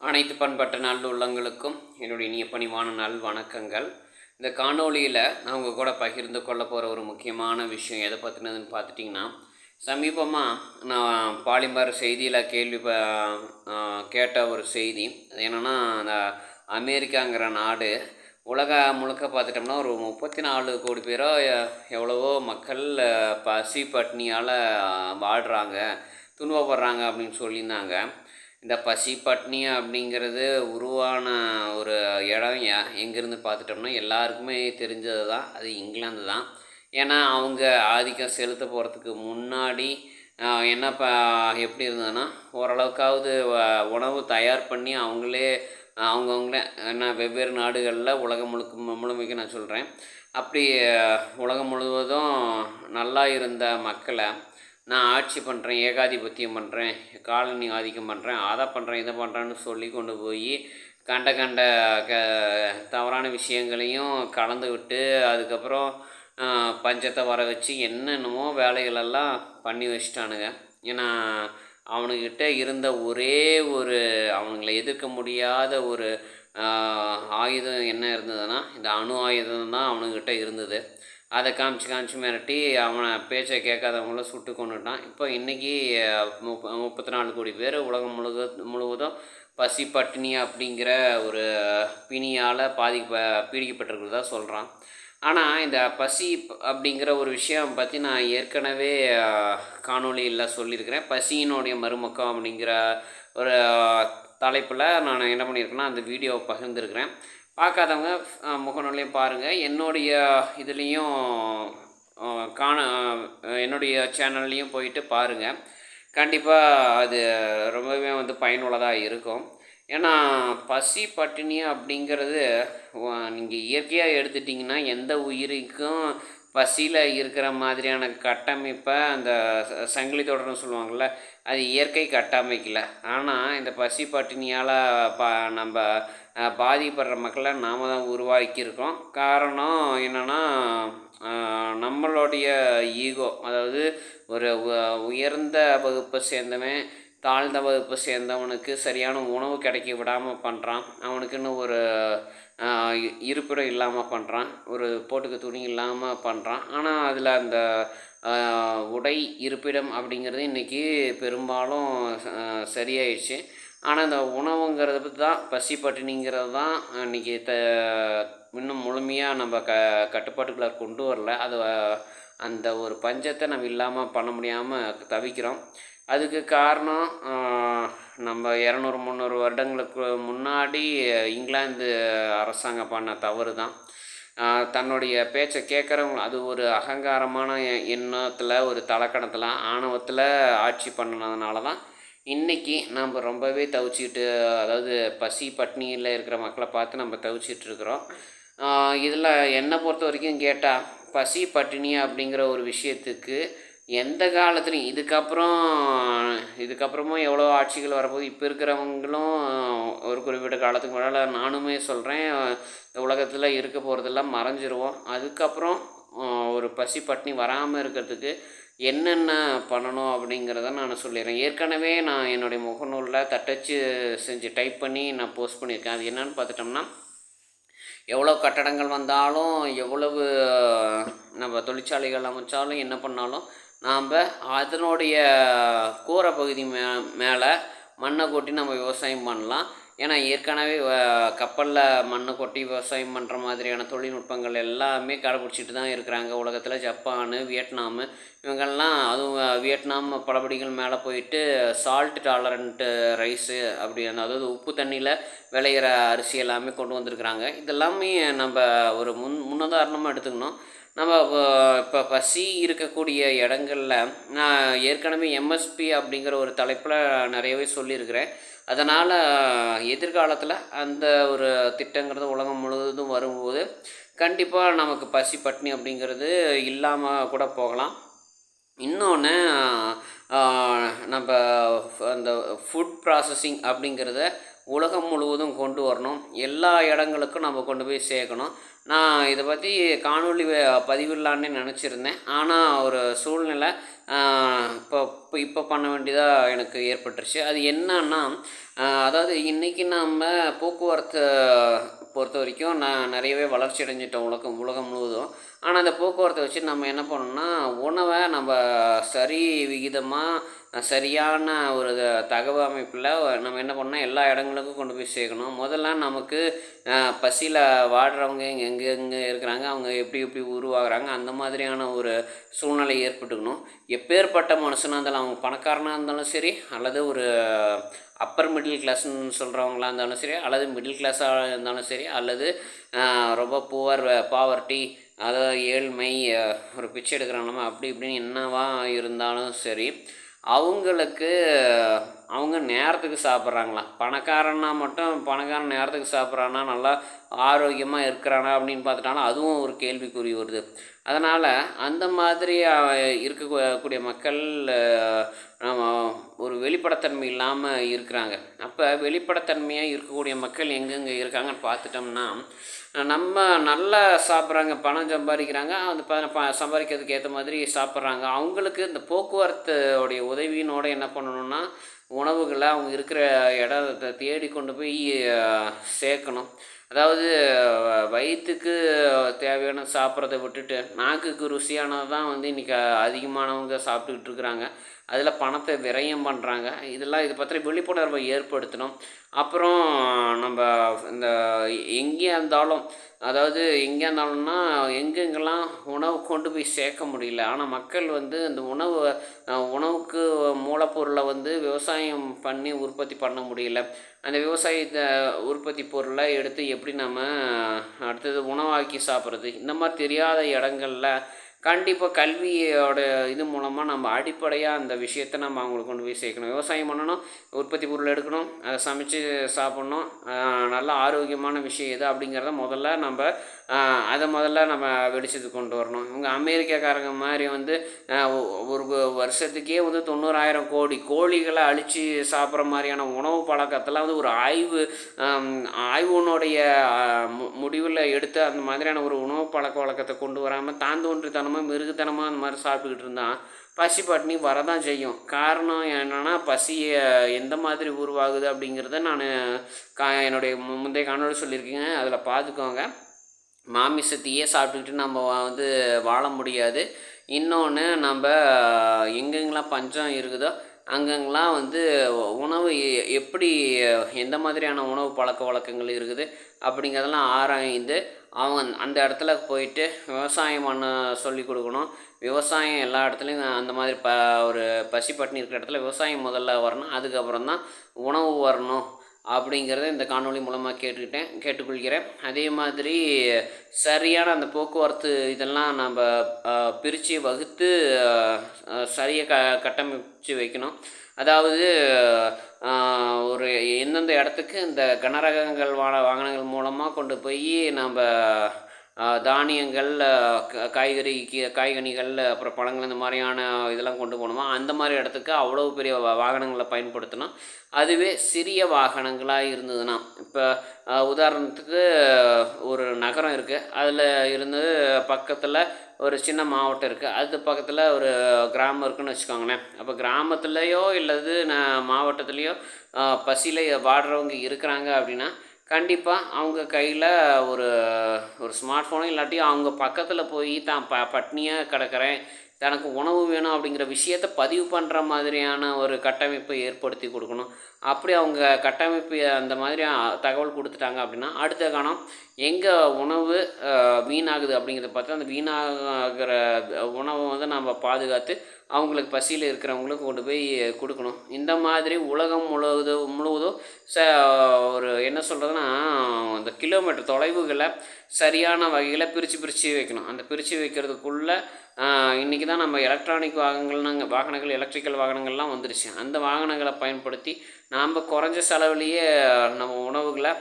அனைத்து பண்பட்ட நாள் உள்ளங்களுக்கும் என்னுடைய இனிய பணிவான நல் வணக்கங்கள். இந்த காணொளியில் நான் உங்கள் கூட பகிர்ந்து கொள்ள போகிற ஒரு முக்கியமான விஷயம் எதை பற்றினதுன்னு பார்த்துட்டிங்கன்னா சமீபமாக நான் பாலிமர் செய்தியில் கேள்வி ப- கேட்ட ஒரு செய்தி. என்னென்னா அந்த அமெரிக்காங்கிற நாடு உலக முழுக்க பார்த்துட்டோம்னா ஒரு முப்பத்தி நாலு கோடி பேரோ எவ்வளவோ மக்கள் பசி பட்னியால் வாடுறாங்க துன்பப்படுறாங்க அப்படின்னு சொல்லியிருந்தாங்க. இந்த பசி பட்னி அப்படிங்கிறது உருவான ஒரு இடம் எ- எங்கேருந்து பார்த்துட்டோம்னா எல்லாருக்குமே தெரிஞ்சது தான். அது இங்கிலாந்து தான். ஏன்னா அவங்க ஆதிக்கம் செலுத்த போகிறதுக்கு முன்னாடி என்ன ப எப்படி இருந்ததுன்னா ஓரளவுக்காவது உணவு தயார் பண்ணி அவங்களே அவங்கவுங்களே என்ன வெவ்வேறு நாடுகளில் உலகம் முழுக்க முழுமைக்கு நான் சொல்கிறேன் அப்படி உலகம் முழுவதும் நல்லா இருந்த மக்களை நான் ஆட்சி பண்ணுறேன் ஏகாதிபத்தியம் பண்ணுறேன் காலனி ஆதிக்கம் பண்ணுறேன் அதை பண்ணுறேன் இதை பண்ணுறேன்னு சொல்லி கொண்டு போய் கண்ட கண்ட க தவறான விஷயங்களையும் கலந்து விட்டு அதுக்கப்புறம் பஞ்சத்தை வர வச்சு என்னென்னமோ வேலைகளெல்லாம் பண்ணி வச்சிட்டானுங்க. ஏன்னா அவனுக்கிட்ட இருந்த ஒரே ஒரு அவனுங்களை எதிர்க்க முடியாத ஒரு ஆயுதம் என்ன இருந்ததுன்னா இந்த அணு ஆயுதம் தான் அவனுக்கிட்ட இருந்தது. அதை காமிச்சு காமிச்சு மிரட்டி அவனை பேச்சை கேட்காதவங்கள சுட்டு கொண்டுட்டான் இப்போ இன்றைக்கி முப்ப முப்பத்தி நாலு கோடி பேர் உலகம் முழுக முழுவதும் பசி பட்டினி அப்படிங்கிற ஒரு பிணியால் பாதிக்க பீடிக்கப்பட்டிருக்கிறதா சொல்கிறான் ஆனால் இந்த பசி அப்படிங்கிற ஒரு விஷயம் பற்றி நான் ஏற்கனவே காணொளியில் சொல்லியிருக்கிறேன். பசியினுடைய மறுமக்கம் அப்படிங்கிற ஒரு தலைப்பில் நான் என்ன பண்ணியிருக்கேன்னா அந்த வீடியோவை பகிர்ந்துருக்கிறேன். பார்க்காதவங்க முகநூலையும் பாருங்கள் என்னுடைய இதுலேயும் காண என்னுடைய சேனல்லையும் போயிட்டு பாருங்கள் கண்டிப்பாக அது ரொம்பவே வந்து பயனுள்ளதாக இருக்கும். ஏன்னா பசி பட்டினி அப்படிங்கிறது நீங்கள் இயற்கையாக எடுத்துட்டிங்கன்னா எந்த உயிருக்கும் பசியில் இருக்கிற மாதிரியான கட்டமைப்பை அந்த ச- சங்கிலி தொடர்னு சொல்லுவாங்கள்ல அது இயற்கை கட்டமைக்கல. ஆனால் இந்த பசி பட்டினியால் பா நம்ம பாதிப்படுற மக்களை நாம தான் உருவாக்கியிருக்கோம். காரணம் என்னென்னா நம்மளுடைய ஈகோ அதாவது ஒரு உயர்ந்த வகுப்பை சேர்ந்தவன் தாழ்ந்த வகுப்பை சேர்ந்தவனுக்கு சரியான உணவு கிடைக்க விடாமல் பண்ணுறான் அவனுக்குன்னு ஒரு இருப்பிடம் இல்லாமல் பண்ணுறான் ஒரு போட்டுக்க துணி இல்லாமல் பண்ணுறான் ஆனால் அதில் அந்த உடை இருப்பிடம் அப்படிங்கிறது இன்றைக்கி பெரும்பாலும் சரியாயிடுச்சு. ஆனால் இந்த உணவுங்கிறத பற்றி தான் பசி பட்டினிங்கிறது தான் இன்றைக்கி த இன்னும் முழுமையாக நம்ம க கட்டுப்பாட்டுக்குள்ளே கொண்டு வரல. அது அந்த ஒரு பஞ்சத்தை நம்ம இல்லாமல் பண்ண முடியாமல் தவிக்கிறோம். அதுக்கு காரணம் நம்ம இரநூறு முந்நூறு வருடங்களுக்கு முன்னாடி இங்கிலாந்து அரசாங்கம் பண்ண தவறு தான். தன்னுடைய பேச்சை கேட்குறவங்க அது ஒரு அகங்காரமான எண்ணத்தில் ஒரு தலக்கணத்தில் ஆணவத்தில் ஆட்சி பண்ணதுனால தான் இன்றைக்கி நம்ம ரொம்பவே தவிச்சிக்கிட்டு அதாவது பசி பட்னியில் இருக்கிற மக்களை பார்த்து நம்ம தவிச்சிட்ருக்குறோம் இதில் என்னை பொறுத்த வரைக்கும் கேட்டால் பசி பட்டினி அப்படிங்கிற ஒரு விஷயத்துக்கு எந்த காலத்துலையும் இதுக்கப்புறம் இதுக்கப்புறமும் எவ்வளோ ஆட்சிகள் வரப்போகுது? இப்போ இருக்கிறவங்களும் ஒரு குறிப்பிட்ட காலத்துக்கு முன்னால் நானுமே சொல்கிறேன் இந்த உலகத்தில் இருக்க போகிறதெல்லாம் மறைஞ்சிருவோம் அதுக்கப்புறம் ஒரு பசி பட்டினி வராமல் இருக்கிறதுக்கு என்னென்ன பண்ணணும் அப்படிங்கிறத நான் சொல்லிடுறேன். ஏற்கனவே நான் என்னுடைய முகநூலில் தட்டச்சு செஞ்சு டைப் பண்ணி நான் போஸ்ட் பண்ணியிருக்கேன். அது என்னென்னு பார்த்துட்டோம்னா எவ்வளோ கட்டடங்கள் வந்தாலும் எவ்வளவு நம்ம தொழிற்சாலைகள் அமைச்சாலும் என்ன பண்ணாலும் நாம் அதனுடைய கூரை பகுதி மே மேலே மண்ணை கொட்டி நம்ம விவசாயம் பண்ணலாம். ஏன்னா ஏற்கனவே கப்பலில் மண்ணை கொட்டி விவசாயம் பண்ணுற மாதிரியான தொழில்நுட்பங்கள் எல்லாமே கடைப்பிடிச்சிட்டு தான் இருக்கிறாங்க. உலகத்தில் ஜப்பானு வியட்நாமு இவங்கெல்லாம் அதுவும் வியட்நாம் பலபடிகள் மேலே போயிட்டு சால்ட் டாலரண்ட்டு ரைஸு அப்படி அந்த அதாவது உப்பு தண்ணியில் விளையிற அரிசி எல்லாமே கொண்டு வந்திருக்கிறாங்க. இதெல்லாமே நம்ம ஒரு முன் முன்னுதாரணமாக எடுத்துக்கணும். நம்ம இப்போ பசி இருக்கக்கூடிய இடங்களில் நான் ஏற்கனவே எம்எஸ்பி அப்படிங்கிற ஒரு தலைப்பில் நிறையவே சொல்லியிருக்கிறேன். அதனால் எதிர்காலத்தில் அந்த ஒரு திட்டங்கிறது உலகம் முழுவதும் வரும்போது கண்டிப்பாக நமக்கு பசி பட்டினி அப்படிங்கிறது இல்லாமல் கூட போகலாம். இன்னொன்று நம்ம அந்த ஃபுட் ப்ராசஸிங் அப்படிங்கிறத உலகம் முழுவதும் கொண்டு வரணும். எல்லா இடங்களுக்கும் நம்ம கொண்டு போய் சேர்க்கணும். நான் இதை பற்றி காணொளி வ- பதிவிடலான்னு நினச்சிருந்தேன். ஆனால் ஒரு சூழ்நிலை இப்போ இப்போ இப்போ பண்ண வேண்டியதாக எனக்கு ஏற்பட்டுருச்சு. அது என்னன்னா அதாவது இன்றைக்கி நம்ம போக்குவரத்து பொறுத்த வரைக்கும் நான் நிறையவே வளர்ச்சி அடைஞ்சிட்டோம் உலகம் உலகம் முழுவதும். ஆனால் அந்த போக்குவரத்தை வச்சு நம்ம என்ன பண்ணோம்னா உணவை நம்ம சரி விகிதமாக சரியான ஒரு தகவல் அமைப்பில் நம்ம என்ன பண்ணோம் எல்லா இடங்களுக்கும் கொண்டு போய் சேர்க்கணும். முதல்ல நமக்கு பசியில் வாடுறவங்க எங்கெங்கே இருக்கிறாங்க. அவங்க எப்படி எப்படி உருவாகிறாங்க. அந்த மாதிரியான ஒரு சூழ்நிலை ஏற்பட்டுக்கணும். எப்பேற்பட்ட மனுஷனாக இருந்தாலும் அவங்க பணக்காரனாக இருந்தாலும் சரி அல்லது ஒரு அப்பர் மிடில் கிளாஸ்ன்னு சொல்கிறவங்களா இருந்தாலும் சரி அல்லது மிடில் கிளாஸாக இருந்தாலும் சரி அல்லது ரொம்ப புவர் பாவர்ட்டி அதாவது ஏழ்மை ஒரு பிச்சை எடுக்கிறவங்க அப்படி இப்படின்னு என்னவா இருந்தாலும் சரி அவங்களுக்கு அவங்க நேரத்துக்கு சாப்பிட்றாங்களா பணக்காரன்னா மட்டும் பணக்காரன் நேரத்துக்கு சாப்பிட்றானா நல்லா ஆரோக்கியமாக இருக்கிறானா அப்படின்னு பார்த்துட்டாலும் அதுவும் ஒரு கேள்விக்குறி வருது. அதனால் அந்த மாதிரி இருக்கக்கூடிய மக்கள் நம்ம ஒரு வெளிப்படைத்தன்மை இல்லாமல் இருக்கிறாங்க. அப்போ வெளிப்படைத்தன்மையாக இருக்கக்கூடிய மக்கள் எங்கெங்கே இருக்காங்கன்னு பார்த்துட்டோம்னா நம்ம நல்லா சாப்பிட்றாங்க பணம் சம்பாதிக்கிறாங்க அந்த ப ப- சம்பாதிக்கிறதுக்கு ஏற்ற மாதிரி சாப்பிட்றாங்க. அவங்களுக்கு இந்த போக்குவரத்துடைய உதவியினோடு என்ன பண்ணணும்னா உணவுகளை அவங்க இருக்கிற இடத்தை தேடி கொண்டு போய் சேர்க்கணும். அதாவது வயிற்றுக்கு தேவையான சாப்பிட்றத விட்டுட்டு நாக்குக்கு ருசியானது தான் வந்து இன்றைக்கி அதிகமானவங்க சாப்பிட்டுக்கிட்டு இருக்கிறாங்க. அதில் பணத்தை விரயம் பண்ணுறாங்க இதெல்லாம் இது பற்றி விழிப்புணர்வை ஏற்படுத்தணும். அப்புறம் நம்ம இந்த எங்கேயா இருந்தாலும் அதாவது எங்கேயா இருந்தாலும்னா எங்கெங்கெல்லாம் உணவு கொண்டு போய் சேர்க்க முடியல. ஆனால் மக்கள் வந்து அந்த உணவு உணவுக்கு மூலப்பொருளை வந்து விவசாயம் பண்ணி உற்பத்தி பண்ண முடியல. அந்த விவசாயத்தை உற்பத்தி பொருளை எடுத்து எப்படி நம்ம அடுத்தது உணவாக்கி சாப்பிட்றது? இந்த மாதிரி தெரியாத இடங்கள்ல கண்டிப்பாக கல்வியோட இது மூலமாக நம்ம அடிப்படையாக அந்த விஷயத்தை நம்ம அவங்களுக்கு கொண்டு போய் சேர்க்கணும். விவசாயம் பண்ணணும் உற்பத்தி பொருள் எடுக்கணும் அதை சமைச்சு சாப்பிட்ணும் நல்ல ஆரோக்கியமான விஷயம் எது அப்படிங்கிறத முதல்ல நம்ம அதை முதல்ல நம்ம வெளிச்சத்துக்கு கொண்டு வரணும். இவங்க அமெரிக்காக்காரங்க மாதிரி வந்து ஒரு வருஷத்துக்கே வந்து தொண்ணூறாயிரம் கோடி கோழிகளை அழித்து சாப்பிட்ற மாதிரியான உணவு பழக்கத்தெல்லாம் வந்து ஒரு ஆய்வு ஆய்வுனுடைய ஆய்வுனுடைய முடிவில் எடுத்து அந்த மாதிரியான ஒரு உணவு பழக்க வழக்கத்தை கொண்டு வராமல் தான் நம்ம மிருகத்தனமாக அந்த மாதிரி சாப்பிட்டுக்கிட்டு இருந்தால் பசி பட்டினி வரதான் செய்யும். காரணம் என்னென்னா பசி எந்த மாதிரி உருவாகுது அப்படிங்கிறத நான் கா என்னுடைய மு- முந்தைய காணொலி சொல்லியிருக்கேங்க அதில் பார்த்துக்கோங்க மாமிசத்தையே சாப்பிட்டுக்கிட்டு நம்ம வந்து வாழ முடியாது. இன்னொன்று நம்ம எங்கெங்கெல்லாம் பஞ்சம் இருக்குதோ அங்கங்கெலாம் வந்து உணவு எப்படி எந்த மாதிரியான உணவு பழக்க வழக்கங்கள் இருக்குது அப்படிங்கிறதெல்லாம் ஆராய்ந்து அவங்க அந்த இடத்துல போயிட்டு விவசாயம் பண்ண சொல்லி கொடுக்கணும். விவசாயம் எல்லா இடத்துலையும் அந்த மாதிரி ப ஒரு பசி பட்டினி இருக்கிற இடத்துல விவசாயம் முதல்ல வரணும். அதுக்கப்புறம் தான் உணவு வரணும். அப்படிங்கிறத இந்த காணொளி மூலமாக கேட்டுக்கிட்டேன் கேட்டுக்கொள்கிறேன். அதே மாதிரி சரியான அந்த போக்குவரத்து இதெல்லாம் நம்ம பிரித்து வகுத்து சரியாக க கட்டமைச்சு வைக்கணும். அதாவது ஒரு எந்தெந்த இடத்துக்கு இந்த கனரகங்கள் வான வாகனங்கள் மூலமாக கொண்டு போய் நம்ம தானியங்கள் க- காய்கறி கீ- காய்கனிகள் அப்புறம் பழங்கள் இந்த மாதிரியான இதெல்லாம் கொண்டு போகணுமா? அந்த மாதிரி இடத்துக்கு அவ்வளோ பெரிய வாகனங்களை பயன்படுத்தணும். அதுவே சிறிய வாகனங்களாக இருந்ததுன்னா இப்போ உதாரணத்துக்கு ஒரு நகரம் இருக்குது அதில் இருந்து பக்கத்தில் ஒரு சின்ன மாவட்டம் இருக்குது அது பக்கத்தில் ஒரு கிராமம் இருக்குன்னு வச்சுக்கோங்களேன். அப்போ கிராமத்துலேயோ இல்லது நான் மாவட்டத்துலேயோ பசியில் வாடுறவங்க இருக்கிறாங்க அப்படின்னா கண்டிப்பாக அவங்க கையில் ஒரு ஒரு ஸ்மார்ட் ஃபோனும் இல்லாட்டி அவங்க பக்கத்தில் போய் தான் ப பட்னியாக கிடக்கிறேன். தனக்கு உணவு வேணும் அப்படிங்கிற விஷயத்த பதிவு பண்ணுற மாதிரியான ஒரு கட்டமைப்பை ஏற்படுத்தி கொடுக்கணும். அப்படி அவங்க கட்டமைப்பு அந்த மாதிரி தகவல் கொடுத்துட்டாங்க அப்படின்னா அடுத்த கணம் எங்கே உணவு வீணாகுது அப்படிங்கிறத பார்த்து அந்த வீணாகிற உணவை வந்து நம்ம பாதுகாத்து அவங்களுக்கு பசியில் இருக்கிறவங்களுக்கு கொண்டு போய் கொடுக்கணும். இந்த மாதிரி உலகம் முழுவதும் முழுவதும் ச ஒரு என்ன சொல்கிறதுனா அந்த கிலோமீட்டர் தொலைவுகளை சரியான வகையில் பிரித்து பிரித்து வைக்கணும். அந்த பிரித்து வைக்கிறதுக்குள்ளே இன்றைக்கி தான் நம்ம எலக்ட்ரானிக் வாகனங்கள்னாங்க வாகனங்கள் எலக்ட்ரிக்கல் வாகனங்கள்லாம் வந்துருச்சு. அந்த வாகனங்களை பயன்படுத்தி நாம் குறைஞ்ச செலவுலேயே நம்ம உணவுகளை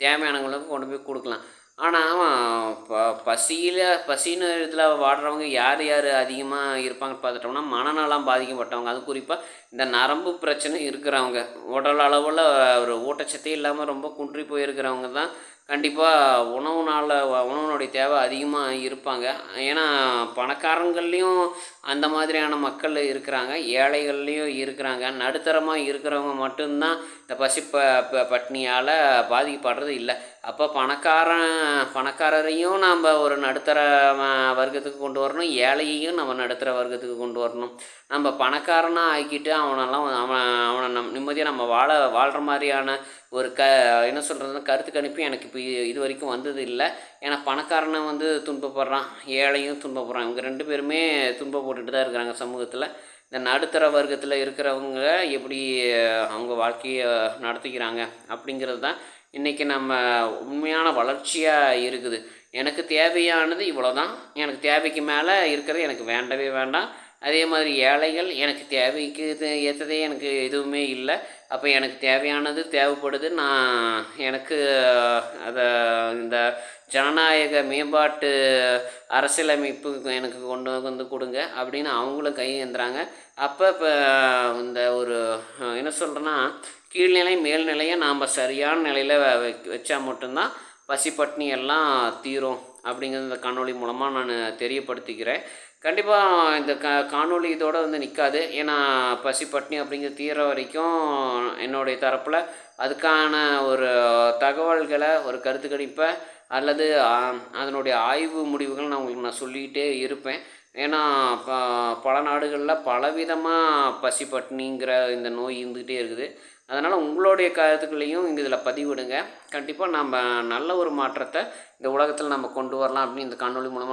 தேவையானவங்களுக்கு கொண்டு போய் கொடுக்கலாம். ஆனால் ப பசியில் பசின்னு இதில் வாடுறவங்க யார் யார் அதிகமாக இருப்பாங்கன்னு பார்த்துட்டோம்னா மனநலம் பாதிக்கப்பட்டவங்க. அது குறிப்பாக இந்த நரம்பு பிரச்சனை இருக்கிறவங்க. உடல் அளவில் ஒரு ஊட்டச்சத்தே இல்லாமல் ரொம்ப குன்றி போயிருக்கிறவங்க தான் கண்டிப்பாக உணவுனால் உணவுனுடைய தேவை அதிகமாக இருப்பாங்க. ஏன்னா பணக்காரங்கள்லேயும் அந்த மாதிரியான மக்கள் இருக்கிறாங்க ஏழைகள்லேயும் இருக்கிறாங்க. நடுத்தரமாக இருக்கிறவங்க மட்டும்தான் இந்த பசி ப ப பட்னியால் பாதிக்கப்படுறது இல்லை. அப்போ பணக்காரன் பணக்காரரையும் நாம் ஒரு நடுத்தர வர்க்கத்துக்கு கொண்டு வரணும். ஏழையையும் நம்ம நடுத்தர வர்க்கத்துக்கு கொண்டு வரணும். நம்ம பணக்காரனாக ஆக்கிட்டு அவனெல்லாம் அவன் அவனை நம் நிம்மதியாக நம்ம வாழ வாழ்கிற மாதிரியான ஒரு க என்ன சொல்கிறதுனா கருத்து கணிப்பு எனக்கு இப்போ இது வரைக்கும் வந்தது இல்லை. ஏன்னா பணக்காரனை வந்து துன்பப்படுறான். ஏழையும் துன்பப்படுறான். இவங்க ரெண்டு பேருமே துன்பப்பட்டுட்டு தான் இருக்கிறாங்க சமூகத்தில். இந்த நடுத்தர வர்க்கத்தில் இருக்கிறவங்க எப்படி அவங்க வாழ்க்கையை நடத்திக்கிறாங்க அப்படிங்கிறது தான் இன்றைக்கி நம்ம உண்மையான வளர்ச்சியாக இருக்குது. எனக்கு தேவையானது இவ்வளோ தான் எனக்கு தேவைக்கு மேலே இருக்கிறது எனக்கு வேண்டவே வேண்டாம். அதே மாதிரி ஏழைகள் எனக்கு தேவைக்கு ஏற்றதே எனக்கு எதுவுமே இல்லை. அப்போ எனக்கு தேவையானது தேவைப்படுது. நான் எனக்கு அதை இந்த ஜனநாயக மேம்பாட்டு அரசியலமைப்பு எனக்கு கொண்டு வந்து கொடுங்க அப்படின்னு அவங்களும் கையேந்துறாங்க. அப்போ இப்போ இந்த ஒரு என்ன சொல்கிறேன்னா கீழ்நிலை மேல்நிலையை நாம் சரியான நிலையில் வச்சா மட்டும்தான் பசி பட்டினி எல்லாம் தீரும் அப்படிங்கிறது இந்த காணொலி மூலமாக நான் தெரியப்படுத்திக்கிறேன். கண்டிப்பாக இந்த க காணொலி இதோடு வந்து நிற்காது ஏன்னா பசி பட்னி அப்படிங்கிற தீர வரைக்கும் என்னுடைய தரப்பில் அதுக்கான ஒரு தகவல்களை ஒரு கருத்து கணிப்பை அல்லது அதனுடைய ஆய்வு முடிவுகள் நான் உங்களுக்கு நான் சொல்லிக்கிட்டே இருப்பேன். ஏன்னா ப பல நாடுகளில் பலவிதமாக பசி பட்னிங்கிற இந்த நோய் இருந்துகிட்டே இருக்குது. அதனால் உங்களுடைய கருத்துக்களையும் இங்கே இதில் பதிவிடுங்க. கண்டிப்பாக நம்ம நல்ல ஒரு மாற்றத்தை இந்த உலகத்தில் நம்ம கொண்டு வரலாம் அப்படின்னு இந்த காணொலி மூலமாக